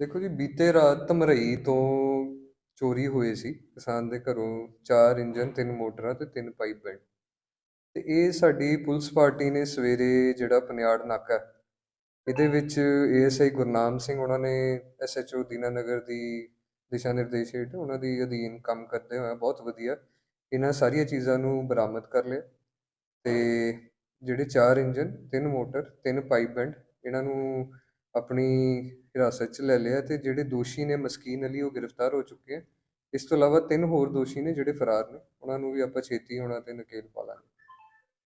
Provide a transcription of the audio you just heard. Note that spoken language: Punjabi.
ਦੇਖੋ ਜੀ, ਬੀਤੇ ਰਾਤ ਧਮਰਈ ਤੋਂ ਚੋਰੀ ਹੋਏ ਸੀ। ਕਿਸਾਨ ਦੇ ਘਰੋਂ ਚਾਰ ਇੰਜਨ ਤਿੰਨ ਮੋਟਰਾਂ ਤੇ ਤਿੰਨ ਪਾਈਪ ਬੈਂਡ। ਤੇ ਇਹ ਸਾਡੀ ਪੁਲਿਸ ਪਾਰਟੀ ਨੇ ਸਵੇਰੇ ਜਿਹੜਾ ਪਨਿਆੜ ਨਾਕਾ, ਇਹਦੇ ਵਿੱਚ ਏਐਸਆਈ ਗੁਰਨਾਮ ਸਿੰਘ ਉਹਨਾਂ ਨੇ ਐਸਐਚਓ ਦੀਨਾਨਗਰ ਦੀ ਦਿਸ਼ਾ ਨਿਰਦੇਸ਼ ਹੇਠ ਉਹਨਾਂ ਦੀ ਅਧੀਨ ਕੰਮ ਕਰਦੇ ਹੋਏ ਬਹੁਤ ਵਧੀਆ ਇਹਨਾਂ ਸਾਰੀਆਂ ਚੀਜ਼ਾਂ ਨੂੰ ਬਰਾਮਦ ਕਰ ਲਿਆ। ਤੇ ਜਿਹੜੇ ਚਾਰ ਇੰਜਨ ਤਿੰਨ ਮੋਟਰ, ਤਿੰਨ ਪਾਈਪ ਬੈਂਡ, ਇਹਨਾਂ ਨੂੰ ਆਪਣੀ ਹਿਰਾਸਤ 'ਚ ਲੈ ਲਿਆ ਤੇ ਜਿਹੜੇ ਦੋਸ਼ੀ ਨੇ ਮਸਕੀਨ ਅਲੀ ਉਹ ਗ੍ਰਿਫਤਾਰ ਹੋ ਚੁੱਕੇ ਆ। ਇਸ ਤੋਂ ਇਲਾਵਾ ਤਿੰਨ ਹੋਰ ਦੋਸ਼ੀ ਨੇ ਜਿਹੜੇ ਫਰਾਰ ਨੇ, ਉਹਨਾਂ ਨੂੰ ਵੀ ਆਪਾਂ ਛੇਤੀ ਹੋਣਾ ਤੇ ਨਕੇਲ ਪਾ ਲਾਂਗੇ।